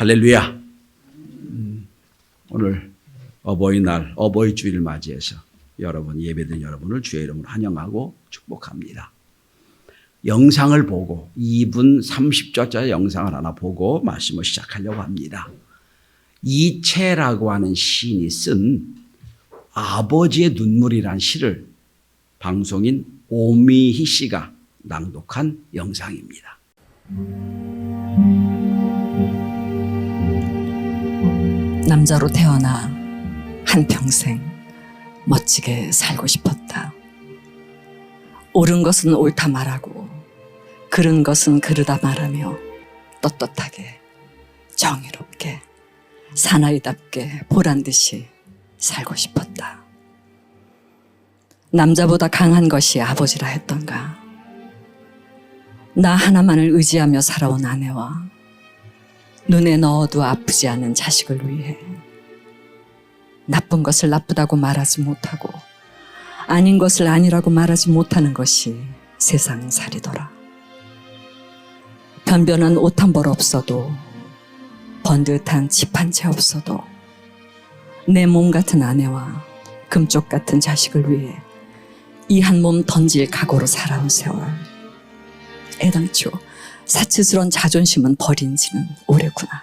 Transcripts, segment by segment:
할렐루야. 음, 오늘 어버이날, 어버이 주일을 맞이해서 여러분 예배드린 여러분을 주의 이름으로 환영하고 축복합니다. 영상을 보고 2분 30초짜리 영상을 하나 보고 말씀을 시작하려고 합니다. 이채라고 하는 시인이 쓴 아버지의 눈물이란 시를 방송인 오미희 씨가 낭독한 영상입니다. 남자로 태어나 한평생 멋지게 살고 싶었다. 옳은 것은 옳다 말하고, 그른 것은 그르다 말하며, 떳떳하게, 정의롭게, 사나이답게 보란 듯이 살고 싶었다. 남자보다 강한 것이 아버지라 했던가. 나 하나만을 의지하며 살아온 아내와 눈에 넣어도 아프지 않은 자식을 위해 나쁜 것을 나쁘다고 말하지 못하고 아닌 것을 아니라고 말하지 못하는 것이 세상 살이더라. 변변한 옷 한 벌 없어도 번듯한 집 한 채 없어도 내 몸 같은 아내와 금쪽 같은 자식을 위해 이 한 몸 던질 각오로 살아온 세월. 애당초 사치스런 자존심은 버린 지는 오래구나.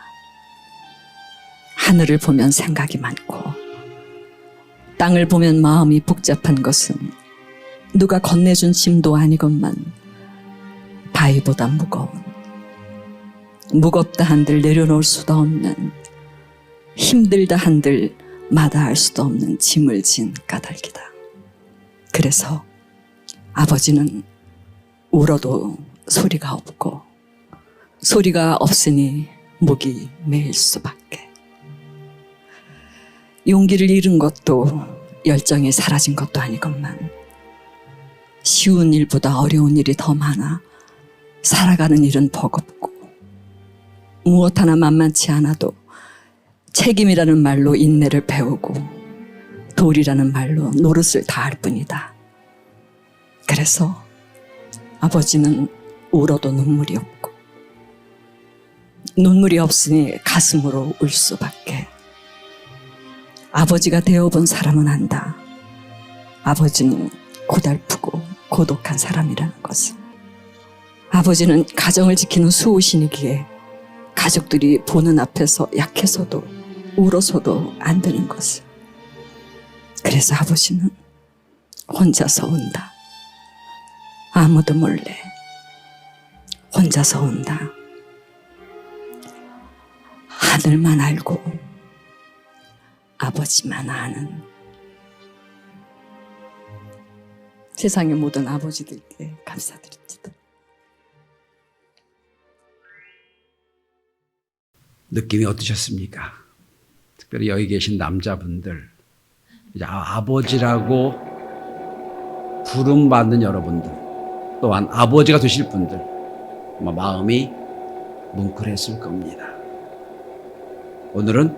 하늘을 보면 생각이 많고, 땅을 보면 마음이 복잡한 것은 누가 건네준 짐도 아니건만 바위보다 무거운, 무겁다 한들 내려놓을 수도 없는, 힘들다 한들 마다할 수도 없는 짐을 진 까닭이다. 그래서 아버지는 울어도 소리가 없고 소리가 없으니 목이 메일 수밖에. 용기를 잃은 것도 열정이 사라진 것도 아니건만 쉬운 일보다 어려운 일이 더 많아 살아가는 일은 버겁고 무엇 하나 만만치 않아도 책임이라는 말로 인내를 배우고 돌이라는 말로 노릇을 다할 뿐이다. 그래서 아버지는 울어도 눈물이 없고 눈물이 없으니 가슴으로 울 수밖에. 아버지가 되어본 사람은 안다. 아버지는 고달프고 고독한 사람이라는 것을 아버지는 가정을 지키는 수호신이기에 가족들이 보는 앞에서 약해서도 울어서도 안 되는 것을 그래서 아버지는 혼자서 온다. 아무도 몰래 혼자서 온다. 하늘만 알고 아버지만 아는 세상의 모든 아버지들께 감사드립니다. 느낌이 어떠셨습니까? 특별히 여기 계신 남자분들, 아- 아버지라고 부름 받는 여러분들, 또한 아버지가 되실 분들, 마음이 뭉클했을 겁니다. 오늘은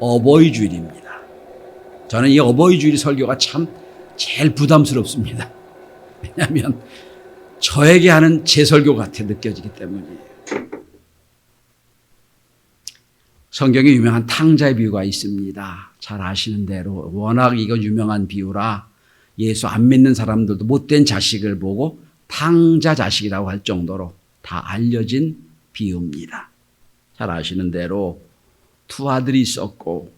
어버이 주일입니다. 저는 이 어버이 주일 설교가 참 제일 부담스럽습니다. 왜냐하면 저에게 하는 제 설교 같아 느껴지기 때문이에요. 성경에 유명한 탕자의 비유가 있습니다. 잘 아시는 대로 워낙 이거 유명한 비유라 예수 안 믿는 사람들도 못된 자식을 보고 탕자 자식이라고 할 정도로 다 알려진 비유입니다. 잘 아시는 대로 두 아들이 있었고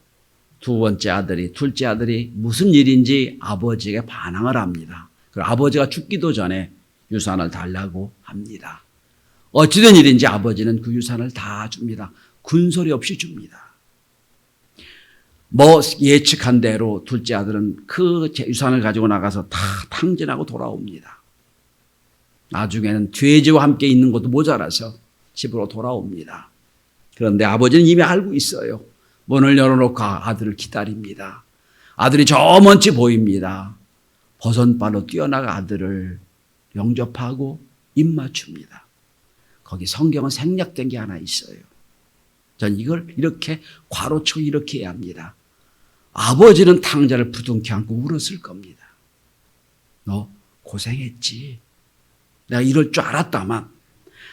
두 번째 아들이 둘째 아들이 무슨 일인지 아버지에게 반항을 합니다. 그 아버지가 죽기도 전에 유산을 달라고 합니다. 어찌된 일인지 아버지는 그 유산을 다 줍니다. 군소리 없이 줍니다. 뭐 예측한 대로 둘째 아들은 그 유산을 가지고 나가서 다 탕진하고 돌아옵니다. 나중에는 돼지와 함께 있는 것도 모자라서 집으로 돌아옵니다. 그런데 아버지는 이미 알고 있어요. 문을 열어놓고 아들을 기다립니다. 아들이 저 먼지 보입니다. 버선발로 뛰어나가 아들을 영접하고 입맞춥니다. 거기 성경은 생략된 게 하나 있어요. 전 이걸 이렇게 괄호쳐 이렇게 해야 합니다. 아버지는 탕자를 부둥켜 안고 울었을 겁니다. 너 고생했지. 내가 이럴 줄 알았다만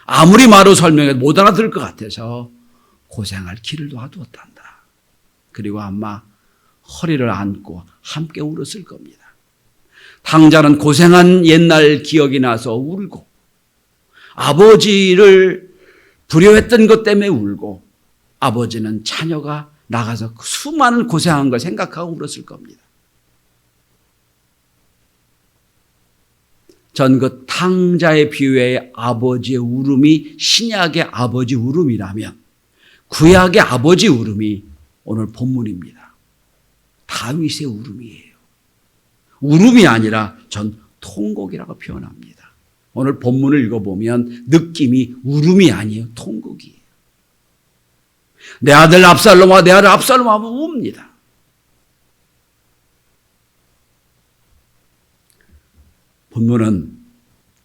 아무리 말로 설명해도 못 알아들을 것 같아서 고생할 길을 놔두었단다. 그리고 아마 허리를 안고 함께 울었을 겁니다. 탕자는 고생한 옛날 기억이 나서 울고 아버지를 불효했던 것 때문에 울고 아버지는 자녀가 나가서 수많은 고생한 걸 생각하고 울었을 겁니다. 전 그 탕자의 비유의 아버지의 울음이 신약의 아버지 울음이라면 구약의 아버지 울음이 오늘 본문입니다. 다윗의 울음이에요. 울음이 아니라 전 통곡이라고 표현합니다. 오늘 본문을 읽어보면 느낌이 울음이 아니에요. 통곡이에요. 내 아들 압살롬아 내 아들 압살롬아 하면 웁니다. 본문은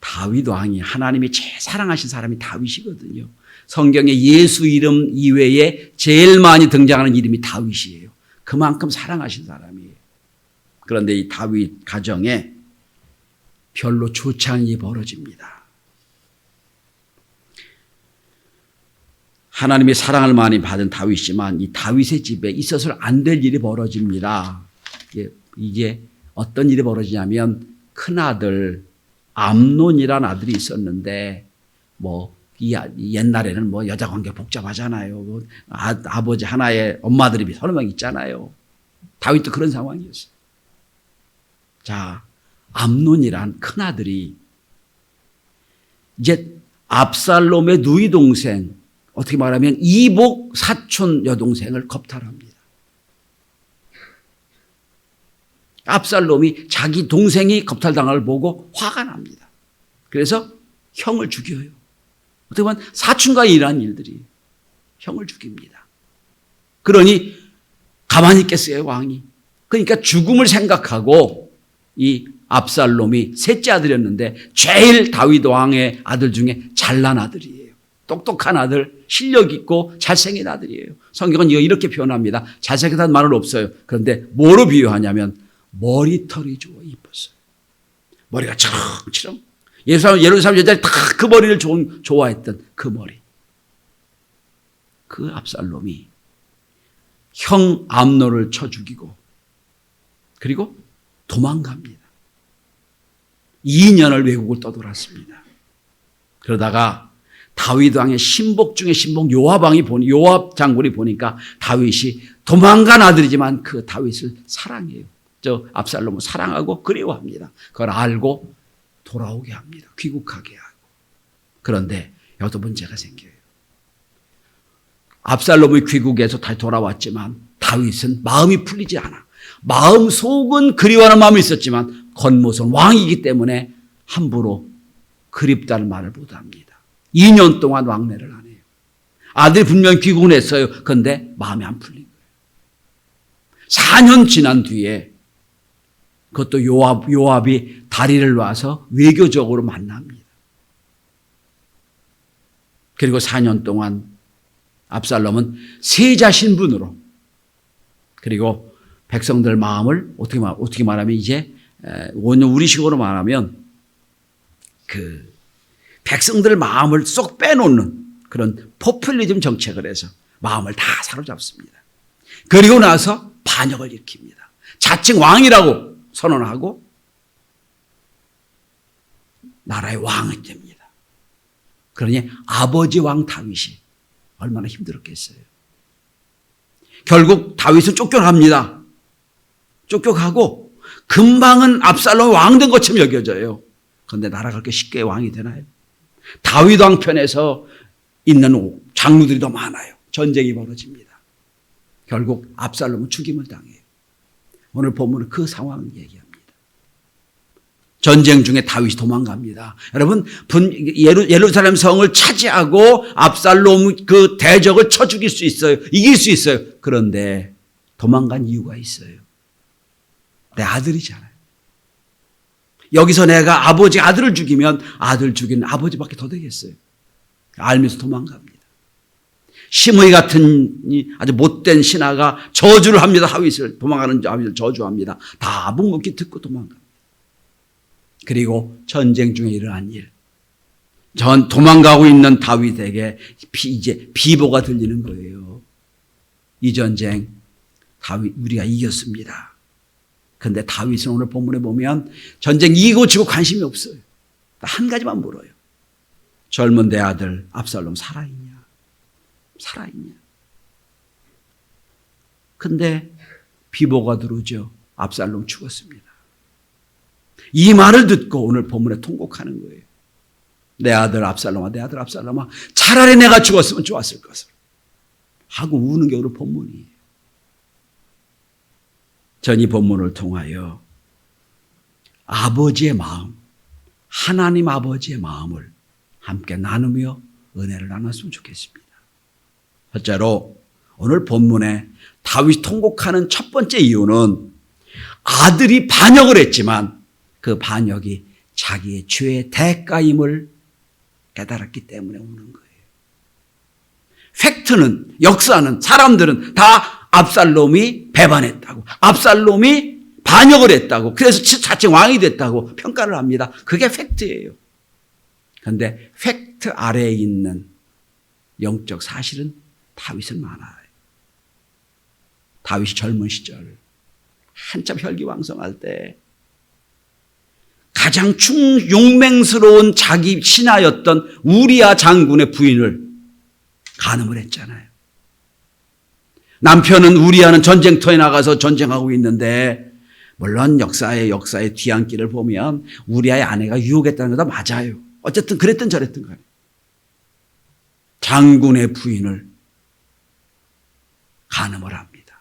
다윗 왕이 하나님이 제일 사랑하신 사람이 다윗이거든요. 성경에 예수 이름 이외에 제일 많이 등장하는 이름이 다윗이에요. 그만큼 사랑하신 사람이에요. 그런데 이 다윗 가정에 별로 좋지 않은 일이 벌어집니다. 하나님의 사랑을 많이 받은 다윗이지만 이 다윗의 집에 있어서는 안 될 일이 벌어집니다. 이게, 이게 어떤 일이 벌어지냐면 큰 아들 암논이라는 아들이 있었는데 뭐 이 옛날에는 뭐 여자 관계 복잡하잖아요. 뭐 아, 아버지 하나에 엄마들이 서너 명 있잖아요. 다윗도 그런 상황이었어요. 자, 암논이란 큰 아들이 이제 압살롬의 누이 동생 어떻게 말하면 이복 사촌 여동생을 겁탈합니다. 압살롬이 자기 동생이 겁탈당할 걸 보고 화가 납니다. 그래서 형을 죽여요. 어떻게 보면 사촌과 일한 일들이 형을 죽입니다. 그러니 가만히 있겠어요, 왕이. 그러니까 죽음을 생각하고 이 압살롬이 셋째 아들이었는데 제일 다윗 왕의 아들 중에 잘난 아들이에요. 똑똑한 아들, 실력 있고 잘생긴 아들이에요. 성경은 이거 이렇게 표현합니다. 잘생겼다는 말은 없어요. 그런데 뭐로 비유하냐면 머리털이 좋아 이뻤어요. 머리가 치렁치렁. 예루살렘, 예루살렘 여자들이 다 그 머리를 좋, 좋아했던 그 머리. 그 압살롬이 형 암노를 쳐 죽이고 그리고 도망갑니다. 2년을 외국을 떠돌았습니다. 그러다가 다윗 왕의 신복 중에 신복 요압 왕이 보니 요압 장군이 보니까 다윗이 도망간 아들이지만 그 다윗을 사랑해요. 저 압살롬을 사랑하고 그리워합니다. 그걸 알고 돌아오게 합니다. 귀국하게 하고. 그런데 여기서 문제가 생겨요. 압살롬의 귀국에서 다시 돌아왔지만 다윗은 마음이 풀리지 않아. 마음 속은 그리워하는 마음이 있었지만 겉모습은 왕이기 때문에 함부로 그립다는 말을 못합니다. 2년 동안 왕래를 안 해요. 아들이 분명 귀국은 했어요. 그런데 마음이 안 풀린 거예요. 4년 지난 뒤에 그것도 요압, 요압이 다리를 놔서 외교적으로 만납니다. 그리고 4년 동안 압살롬은 세자 신분으로 그리고 백성들 마음을 어떻게 말 어떻게 말하면 이제 오늘 우리식으로 말하면 그 백성들 마음을 쏙 빼놓는 그런 포퓰리즘 정책을 해서 마음을 다 사로잡습니다. 그리고 나서 반역을 일으킵니다. 자칭 왕이라고 선언하고 나라의 왕이 됩니다. 그러니 아버지 왕 다윗이 얼마나 힘들었겠어요. 결국 다윗은 쫓겨납니다. 쫓겨가고 금방은 압살롬 왕된 것처럼 여겨져요. 그런데 나라가 그렇게 쉽게 왕이 되나요? 다윗 왕 편에서 있는 장로들이 더 많아요. 전쟁이 벌어집니다. 결국 압살롬은 죽임을 당해요. 오늘 본문은 그 상황을 얘기합니다. 전쟁 중에 다윗이 도망갑니다. 여러분, 예루살렘 성을 차지하고 압살롬 그 대적을 쳐 죽일 수 있어요. 이길 수 있어요. 그런데 도망간 이유가 있어요. 내 아들이잖아요. 여기서 내가 아버지 아들을 죽이면 아들 죽이는 아버지밖에 더 되겠어요. 알면서 도망갑니다. 심의 같은 아주 못된 신하가 저주를 합니다. 다윗을 도망가는 다윗을 저주합니다. 다 묵묵히 듣고 도망갑니다. 그리고 전쟁 중에 일어난 일. 전 도망가고 있는 다윗에게 비, 이제 비보가 들리는 거예요. 이 전쟁 다윗 우리가 이겼습니다. 근데 다윗은 오늘 본문에 보면 전쟁 이기고 지고 관심이 없어요. 한 가지만 물어요. 젊은 내 아들 압살롬 살아있냐? 살아있냐? 근데 비보가 들어오죠. 압살롬 죽었습니다. 이 말을 듣고 오늘 본문에 통곡하는 거예요. 내 아들 압살롬아, 내 아들 압살롬아, 차라리 내가 죽었으면 좋았을 것을. 하고 우는 게 오늘 본문이에요. 전 이 본문을 통하여 아버지의 마음, 하나님 아버지의 마음을 함께 나누며 은혜를 나눴으면 좋겠습니다. 첫째로 오늘 본문에 다윗이 통곡하는 첫 번째 이유는 아들이 반역을 했지만 그 반역이 자기의 죄의 대가임을 깨달았기 때문에 우는 거예요. 팩트는 역사는 사람들은 다 압살롬이 배반했다고 압살롬이 반역을 했다고 그래서 자칭 왕이 됐다고 평가를 합니다. 그게 팩트예요. 그런데 팩트 아래에 있는 영적 사실은 다윗은 많아요. 다윗이 젊은 시절 한참 혈기왕성할 때 가장 충 용맹스러운 자기 신하였던 우리아 장군의 부인을 간음을 했잖아요. 남편은 우리아는 전쟁터에 나가서 전쟁하고 있는데 물론 역사의 역사의 뒤안길을 보면 우리아의 아내가 유혹했다는 것도 맞아요. 어쨌든 그랬든 저랬든 간에 장군의 부인을 간음을 합니다.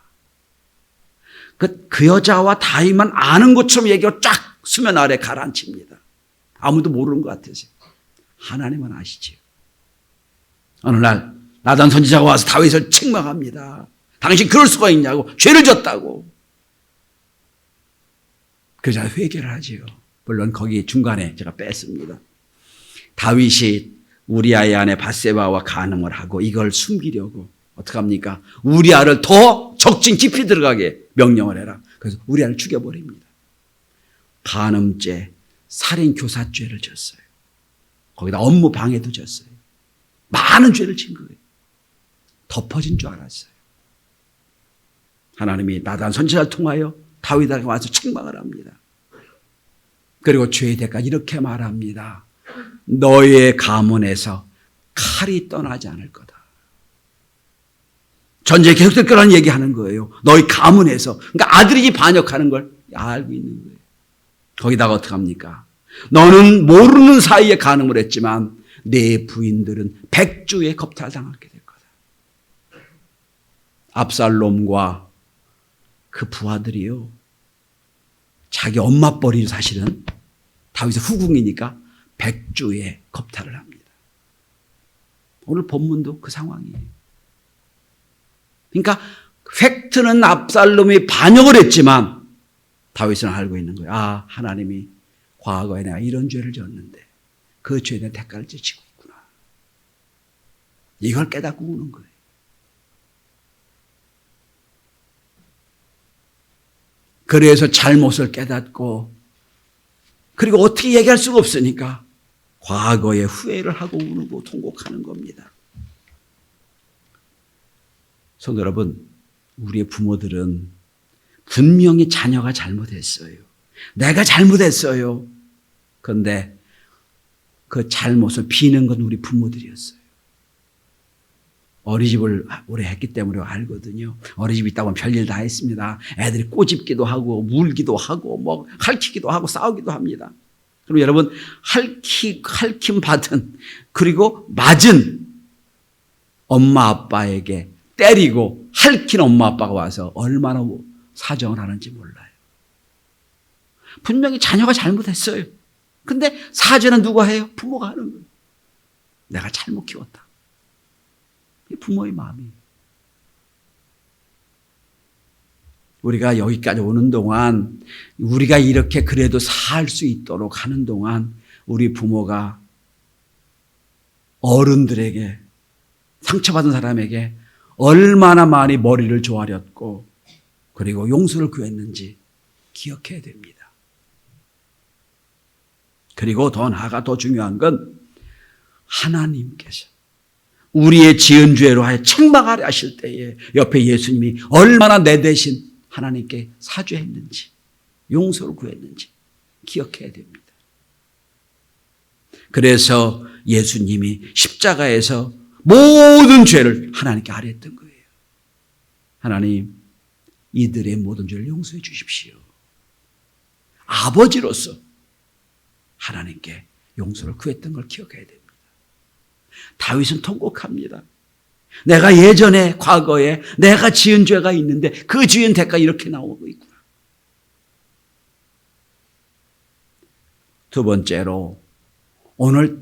그, 그 여자와 다윗만 아는 것처럼 얘기가 쫙 수면 아래 가라앉힙니다. 아무도 모르는 것 같아서. 하나님은 아시지요. 어느 날 나단 선지자가 와서 다윗을 책망합니다. 당신 그럴 수가 있냐고 죄를 졌다고. 그자 회개를 하지요. 물론 거기 중간에 제가 뺐습니다. 다윗이 우리아의 아내 바세바와 간음을 하고 이걸 숨기려고 어떻게 합니까? 우리아를 더 적진 깊이 들어가게 명령을 해라. 그래서 우리아를 죽여버립니다. 간음죄, 살인 교사죄를 졌어요. 거기다 업무 방해도 졌어요. 많은 죄를 진 거예요. 덮어진 줄 알았어요. 하나님이 나단 선지자를 통하여 다윗에게 와서 책망을 합니다. 그리고 죄의 대가 이렇게 말합니다. 너의 가문에서 칼이 떠나지 않을 거다. 전쟁이 계속될 거라는 얘기하는 거예요. 너희 가문에서. 그러니까 아들이 반역하는 걸 알고 있는 거예요. 거기다가 어떡합니까? 너는 모르는 사이에 간음을 했지만 내 부인들은 백주에 겁탈당하게 될 거다. 압살롬과 그 부하들이요. 자기 엄마 뻘이 사실은 다윗의 후궁이니까 백주에 겁탈을 합니다. 오늘 본문도 그 상황이에요. 그러니까 팩트는 압살롬이 반역을 했지만 다윗은 알고 있는 거예요. 아, 하나님이 과거에 내가 이런 죄를 졌는데 그 죄에 대한 대가를 지치고 있구나. 이걸 깨닫고 우는 거예요. 그래서 잘못을 깨닫고 그리고 어떻게 얘기할 수가 없으니까 과거의 후회를 하고 우는고 통곡하는 겁니다. 성도 여러분, 우리의 부모들은 분명히 자녀가 잘못했어요. 내가 잘못했어요. 그런데 그 잘못을 비는 건 우리 부모들이었어요. 어린이집을 오래 했기 때문에 알거든요. 어린이집 있다 보면 별일 다 했습니다. 애들이 꼬집기도 하고, 물기도 하고, 뭐, 핥히기도 하고, 싸우기도 합니다. 그럼 여러분, 핥히, 핥힘 받은, 그리고 맞은 엄마 아빠에게 때리고 핥힌 엄마 아빠가 와서 얼마나 사정을 하는지 몰라요. 분명히 자녀가 잘못했어요. 근데 사죄는 누가 해요? 부모가 하는 거예요. 내가 잘못 키웠다. 부모의 마음이. 우리가 여기까지 오는 동안 우리가 이렇게 그래도 살 수 있도록 하는 동안 우리 부모가 어른들에게 상처받은 사람에게 얼마나 많이 머리를 조아렸고 그리고 용서를 구했는지 기억해야 됩니다. 그리고 더 나아가 더 중요한 건 하나님께서 우리의 지은 죄로 하여 책망하려 하실 때에 옆에 예수님이 얼마나 내 대신 하나님께 사죄했는지 용서를 구했는지 기억해야 됩니다. 그래서 예수님이 십자가에서 모든 죄를 하나님께 아뢰었던 거예요. 하나님, 이들의 모든 죄를 용서해 주십시오. 아버지로서 하나님께 용서를 구했던 걸 기억해야 됩니다. 다윗은 통곡합니다. 내가 예전에 과거에 내가 지은 죄가 있는데 그 지은 대가 이렇게 나오고 있구나. 두 번째로 오늘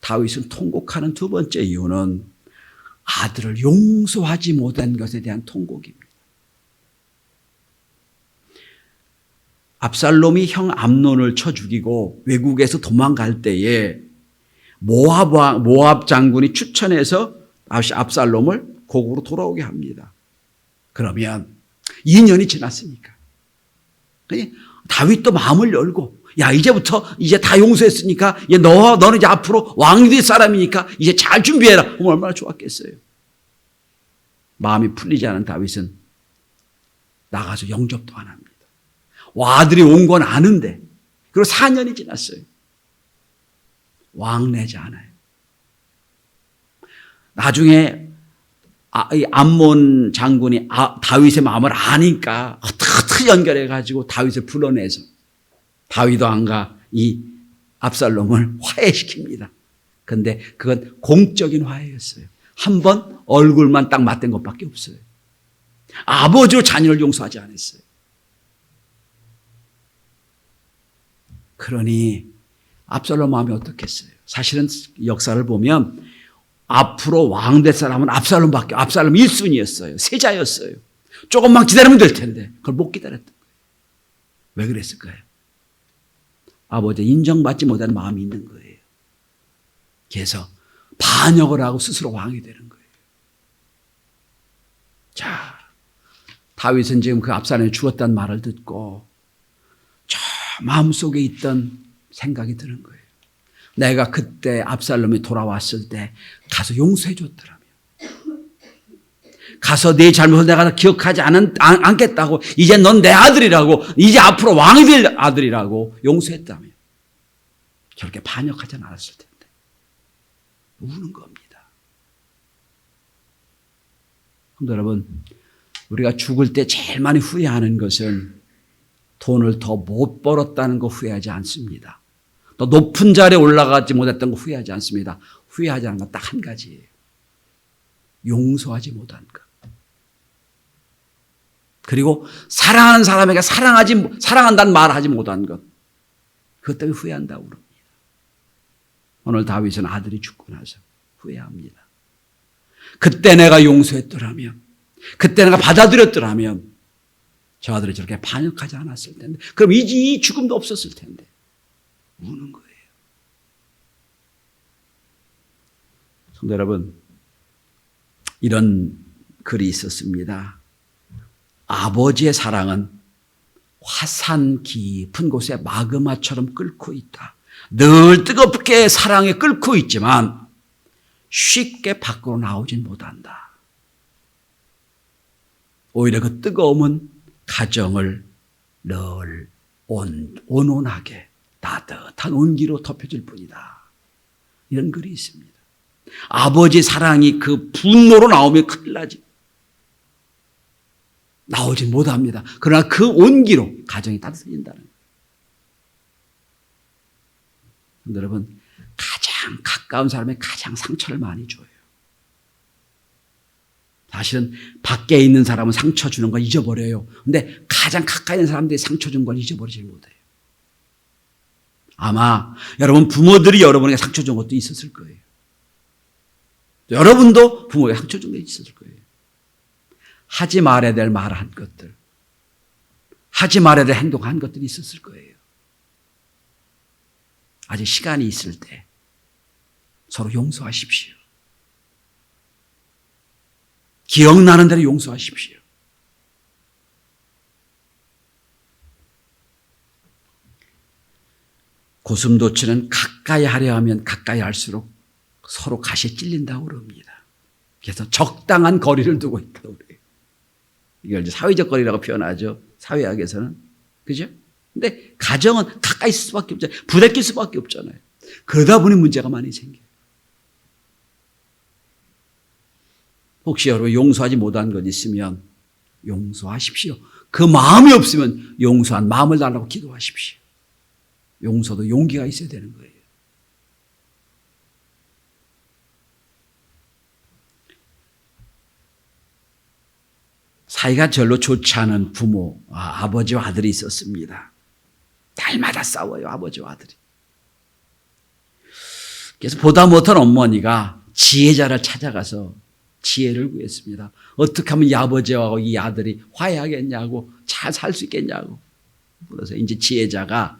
다윗은 통곡하는 두 번째 이유는 아들을 용서하지 못한 것에 대한 통곡입니다. 압살롬이 형 암론을 쳐 죽이고 외국에서 도망갈 때에 모압 왕, 모압 장군이 추천해서 압살롬을 고국으로 돌아오게 합니다. 그러면 2년이 지났으니까. 다윗도 마음을 열고 야 이제부터 이제 다 용서했으니까 이제 너 너는 이제 앞으로 왕이 될 사람이니까 이제 잘 준비해라. 얼마나 좋았겠어요. 마음이 풀리지 않은 다윗은 나가서 영접도 안 합니다. 와들이 온 건 아는데 그리고 4년이 지났어요. 왕래지 않아요. 나중에 아, 이 암몬 장군이 아, 다윗의 마음을 아니까 어떻게 연결해 가지고 다윗을 불러내서 다윗 왕과 이 압살롬을 화해시킵니다. 근데 그건 공적인 화해였어요. 한 번 얼굴만 딱 맞댄 것밖에 없어요. 아버지로 자녀를 용서하지 않았어요. 그러니 압살롬 마음이 어떻겠어요? 사실은 역사를 보면 앞으로 왕 될 사람은 압살롬밖에 압살롬 1순위였어요. 세자였어요. 조금만 기다리면 될 텐데 그걸 못 기다렸던 거예요. 왜 그랬을까요? 아버지 인정받지 못하는 마음이 있는 거예요. 그래서 반역을 하고 스스로 왕이 되는 거예요. 자, 다윗은 지금 그 압살롬이 죽었다는 말을 듣고 저 마음속에 있던 생각이 드는 거예요. 내가 그때 압살롬이 돌아왔을 때 가서 용서해 줬더라면 가서 내 잘못을 내가 기억하지 않은, 않, 않겠다고 이제 넌 내 아들이라고 이제 앞으로 왕이 될 아들이라고 용서했다면 저렇게 반역하지 않았을 텐데 우는 겁니다. 여러분 우리가 죽을 때 제일 많이 후회하는 것은 돈을 더 못 벌었다는 거 후회하지 않습니다. 더 높은 자리에 올라가지 못했던 거 후회하지 않습니다. 후회하지 않는 건딱 한 가지예요. 용서하지 못한 것. 그리고 사랑하는 사람에게 사랑하지, 사랑한다는 말을 하지 못한 것. 그것 때문에 후회한다고 그럽니다. 오늘 다윗은 아들이 죽고 나서 후회합니다. 그때 내가 용서했더라면, 그때 내가 받아들였더라면, 저 아들이 저렇게 반역하지 않았을 텐데, 그럼 이, 이 죽음도 없었을 텐데, 우는 거예요. 성도 여러분, 이런 글이 있었습니다. 아버지의 사랑은 화산 깊은 곳에 마그마처럼 끓고 있다. 늘 뜨겁게 사랑에 끓고 있지만 쉽게 밖으로 나오진 못한다. 오히려 그 뜨거움은 가정을 늘 온, 온온하게 따뜻한 온기로 덮여줄 뿐이다. 이런 글이 있습니다. 아버지 사랑이 그 분노로 나오면 큰일 나지. 나오지 못합니다. 그러나 그 온기로 가정이 따뜻해진다는. 여러분, 가장 가까운 사람이 가장 상처를 많이 줘요. 사실은 밖에 있는 사람은 상처 주는 걸 잊어버려요. 근데 가장 가까이 있는 사람들이 상처 준 걸 잊어버리지 못해요. 아마 여러분 부모들이 여러분에게 상처 준 것도 있었을 거예요. 여러분도 부모에게 상처 준 게 있었을 거예요. 하지 말아야 될 말한 것들, 하지 말아야 될 행동한 것들이 있었을 거예요. 아직 시간이 있을 때 서로 용서하십시오. 기억나는 대로 용서하십시오. 고슴도치는 가까이 하려 하면 가까이 할수록 서로 가시에 찔린다고 그럽니다. 그래서 적당한 거리를 두고 있다고 그래요. 이걸 이제 사회적 거리라고 표현하죠. 사회학에서는. 그죠? 근데 가정은 가까이 있을 수밖에 없잖아요. 부대낄 수밖에 없잖아요. 그러다 보니 문제가 많이 생겨요. 혹시 여러분 용서하지 못한 것 있으면 용서하십시오. 그 마음이 없으면 용서한 마음을 달라고 기도하십시오. 용서도 용기가 있어야 되는 거예요. 사이가 별로 좋지 않은 부모, 아, 아버지와 아들이 있었습니다. 날마다 싸워요, 아버지와 아들이. 그래서 보다 못한 어머니가 지혜자를 찾아가서 지혜를 구했습니다. 어떻게 하면 이 아버지와 이 아들이 화해하겠냐고, 잘 살 수 있겠냐고. 그래서 이제 지혜자가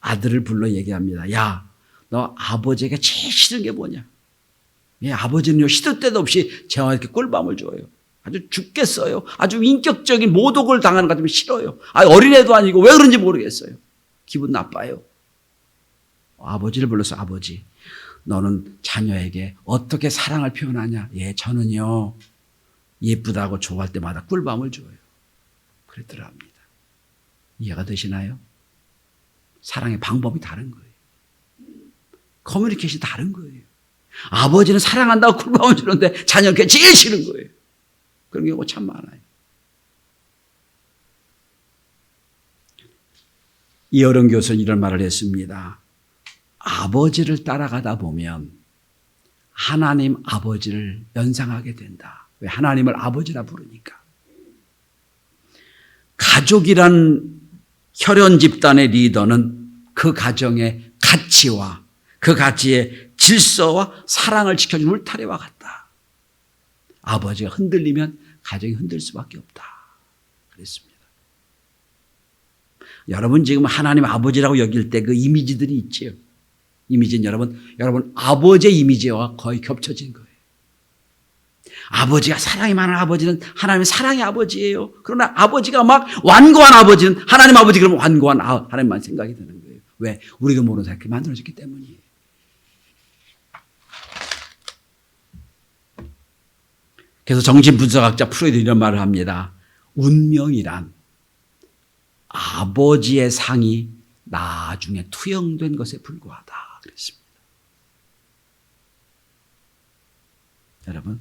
아들을 불러 얘기합니다. 야, 너 아버지에게 제일 싫은 게 뭐냐? 예, 아버지는요, 시도 때도 없이 저와 이렇게 꿀밤을 줘요. 아주 죽겠어요. 아주 인격적인 모독을 당하는 것 같으면 싫어요. 아, 어린애도 아니고 왜 그런지 모르겠어요. 기분 나빠요. 아버지를 불러서 아버지, 너는 자녀에게 어떻게 사랑을 표현하냐? 예, 저는요, 예쁘다고 좋아할 때마다 꿀밤을 줘요. 그랬더라 합니다. 이해가 되시나요? 사랑의 방법이 다른 거예요. 커뮤니케이션이 다른 거예요. 아버지는 사랑한다고 꿀밤을 주는데 자녀에게 제일 싫은 거예요. 그런 경우가 참 많아요. 이어른 교수는 이런 말을 했습니다. 아버지를 따라가다 보면 하나님 아버지를 연상하게 된다. 왜 하나님을 아버지라 부르니까. 가족이란 혈연 집단의 리더는 그 가정의 가치와 그 가치의 질서와 사랑을 지켜준 울타리와 같다. 아버지가 흔들리면 가정이 흔들 수밖에 없다. 그랬습니다. 여러분 지금 하나님 아버지라고 여길 때 그 이미지들이 있지요. 이미지는 여러분, 여러분 아버지의 이미지와 거의 겹쳐진 거예요. 아버지가 사랑이 많은 아버지는 하나님의 사랑의 아버지예요. 그러나 아버지가 막 완고한 아버지는 하나님 아버지 그러면 완고한 아- 하나님만 생각이 드는 거예요. 왜? 우리도 모르는 사이 그렇게 만들어졌기 때문이에요. 그래서 정신분석학자 프로이드 이런 말을 합니다. 운명이란 아버지의 상이 나중에 투영된 것에 불과하다. 그랬습니다. 여러분,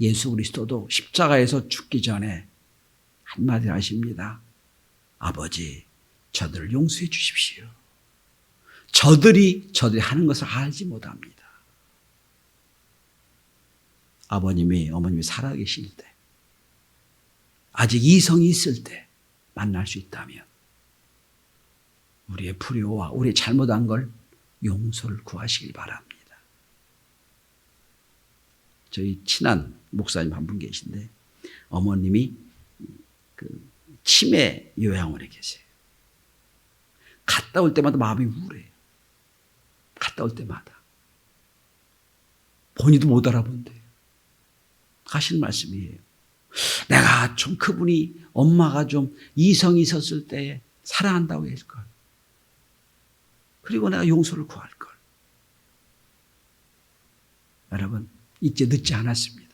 예수 그리스도도 십자가에서 죽기 전에 한마디 하십니다. 아버지, 저들을 용서해 주십시오. 저들이 저들이 하는 것을 알지 못합니다. 아버님이 어머님이 살아계실 때 아직 이성이 있을 때 만날 수 있다면 우리의 불효와 우리의 잘못한 걸 용서를 구하시길 바랍니다. 저희 친한 목사님 한 분 계신데 어머님이 그 치매 요양원에 계세요. 갔다 올 때마다 마음이 우울해요. 갔다 올 때마다 본인도 못 알아본대요. 하시는 말씀이에요. 내가 좀 그분이 엄마가 좀 이성이 있었을 때 사랑한다고 했걸. 그리고 내가 용서를 구할 걸. 여러분, 이제 늦지 않았습니다.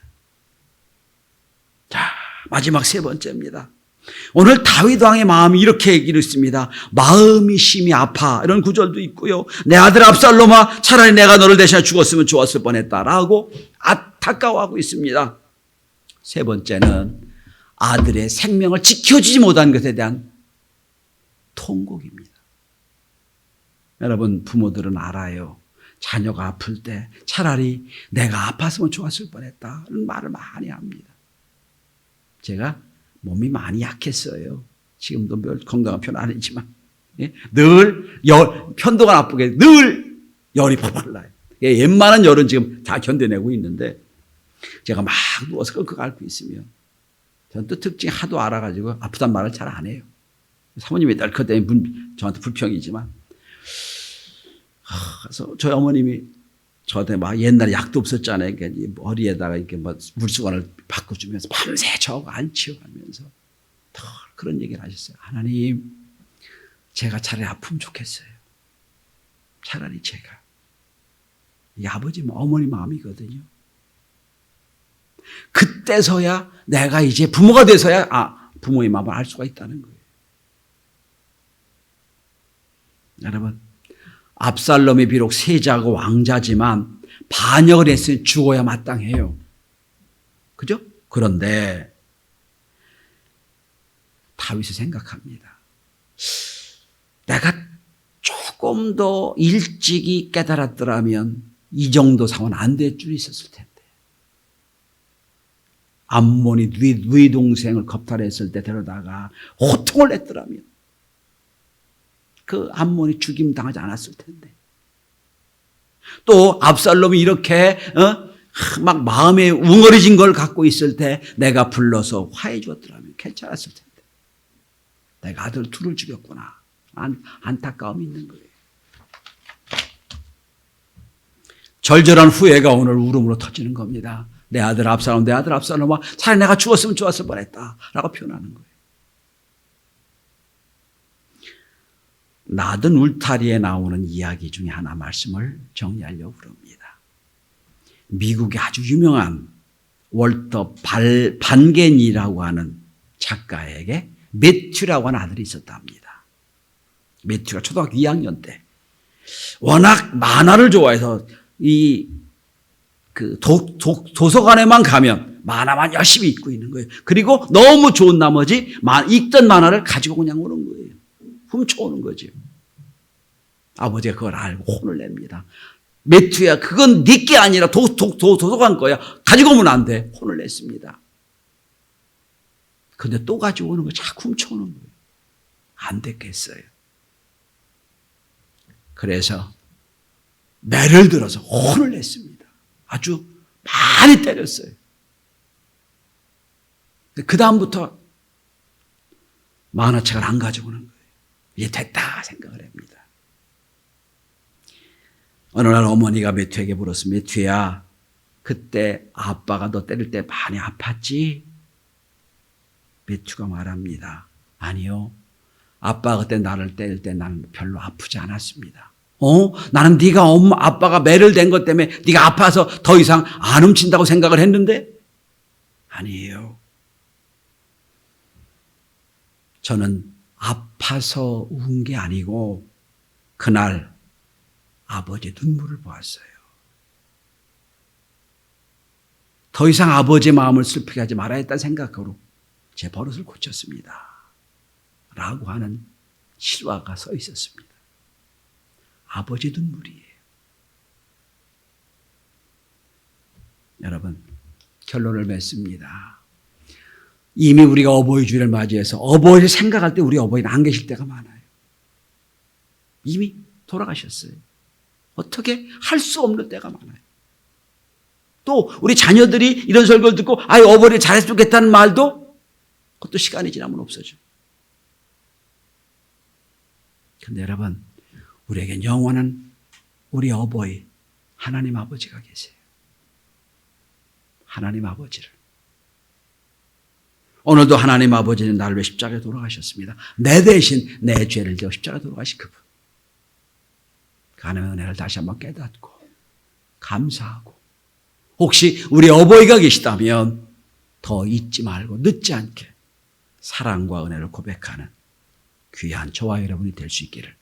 자, 마지막 세 번째입니다. 오늘 다윗 왕의 마음이 이렇게 얘기를 했습니다. 마음이 심히 아파. 이런 구절도 있고요. 내 아들 압살롬아 차라리 내가 너를 대신해 죽었으면 좋았을 뻔했다라고 안타까워하고 있습니다. 세 번째는 아들의 생명을 지켜주지 못한 것에 대한 통곡입니다. 여러분 부모들은 알아요. 자녀가 아플 때 차라리 내가 아팠으면 좋았을 뻔했다. 이런 말을 많이 합니다. 제가 몸이 많이 약했어요. 지금도 별 건강한 편 아니지만 예? 늘 열, 편도가 나쁘게 늘 열이 나요. 예, 웬만한 열은 지금 다 견뎌내고 있는데 제가 막 누워서 끙끙 앓고 있으면 저는 또 특징 하도 알아가지고 아프단 말을 잘 안 해요. 사모님이 분- 저한테 불평이지만 하, 그래서 저희 어머님이 저한테 막 옛날에 약도 없었잖아요. 그러니까 이 머리에다가 이렇게 뭐 물수건을 바꿔주면서 밤새 저거 안 치워가면서 더 그런 얘기를 하셨어요. 하나님, 제가 차라리 아프면 좋겠어요. 차라리 제가. 이 아버지, 어머니 마음이거든요. 그때서야 내가 이제 부모가 돼서야 아, 부모의 마음을 알 수가 있다는 거예요. 여러분, 압살롬이 비록 세자고 왕자지만 반역을 했으니 죽어야 마땅해요. 그죠? 그런데 다윗이 생각합니다. 내가 조금 더 일찍이 깨달았더라면 이 정도 상황은 안될 줄 있었을 텐데. 암몬이 누이, 누이 동생을 겁탈했을 때 데려다가 호통을 냈더라면 그 암몬이 죽임 당하지 않았을 텐데. 또 압살롬이 이렇게 어? 막 마음에 웅얼해진 걸 갖고 있을 때 내가 불러서 화해 주었더라면 괜찮았을 텐데. 내가 아들 둘을 죽였구나. 안, 안타까움이 있는 거예요. 절절한 후회가 오늘 울음으로 터지는 겁니다. 내 아들 압살롬, 내 아들 압살롬아, 차라리 내가 죽었으면 좋았을 뻔했다. 라고 표현하는 거예요. 나든 울타리에 나오는 이야기 중에 하나 말씀을 정리하려고 그럽니다. 미국의 아주 유명한 월터 발, 반겐이라고 하는 작가에게 매튜라고 하는 아들이 있었답니다. 매튜가 초등학교 2학년 때 워낙 만화를 좋아해서 이 그 도서관에만 가면 만화만 열심히 읽고 있는 거예요. 그리고 너무 좋은 나머지 만- 읽던 만화를 가지고 그냥 오는 거예요. 훔쳐오는 거죠. 아버지가 그걸 알고 혼을 냅니다. 매튜야, 그건 네게 아니라 도, 도, 도, 도서관 거야. 가지고 오면 안 돼. 혼을 냈습니다. 근데 또 가지고 오는 거 자꾸 훔쳐오는 거예요. 안 됐겠어요. 그래서 매를 들어서 혼을 냈습니다. 아주 많이 때렸어요. 그 다음부터 만화책을 안 가지고 오는 거예요. 이제 됐다 생각을 합니다. 어느 날 어머니가 매튜에게 물었습니다. 매튜야, 그때 아빠가 너 때릴 때 많이 아팠지? 매튜가 말합니다. 아니요. 아빠가 그때 나를 때릴 때 나는 별로 아프지 않았습니다. 어? 나는 네가 엄마 아빠가 매를 댄 것 때문에 네가 아파서 더 이상 안 훔친다고 생각을 했는데 아니에요. 저는 아파서 운 게 아니고 그날 아버지의 눈물을 보았어요. 더 이상 아버지의 마음을 슬프게 하지 말아야 했다는 생각으로 제 버릇을 고쳤습니다. 라고 하는 실화가 써 있었습니다. 아버지 눈물이에요. 여러분, 결론을 맺습니다. 이미 우리가 어버이 주일을 맞이해서 어버이를 생각할 때 우리 어버이는 안 계실 때가 많아요. 이미 돌아가셨어요. 어떻게 할 수 없는 때가 많아요. 또 우리 자녀들이 이런 설교를 듣고 아이 어버이를 잘했으면 좋겠다는 말도 그것도 시간이 지나면 없어져. 근데 여러분 우리에겐 영원한 우리 어버이 하나님 아버지가 계세요. 하나님 아버지를 오늘도 하나님 아버지는 나를 위해 십자가에 돌아가셨습니다. 내 대신 내 죄를 지어 십자가에 돌아가신 그분. 그 하나님의 은혜를 다시 한번 깨닫고 감사하고 혹시 우리 어버이가 계시다면 더 잊지 말고 늦지 않게 사랑과 은혜를 고백하는 귀한 저와 여러분이 될 수 있기를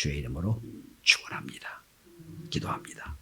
주의 이름으로 축원합니다. 기도합니다.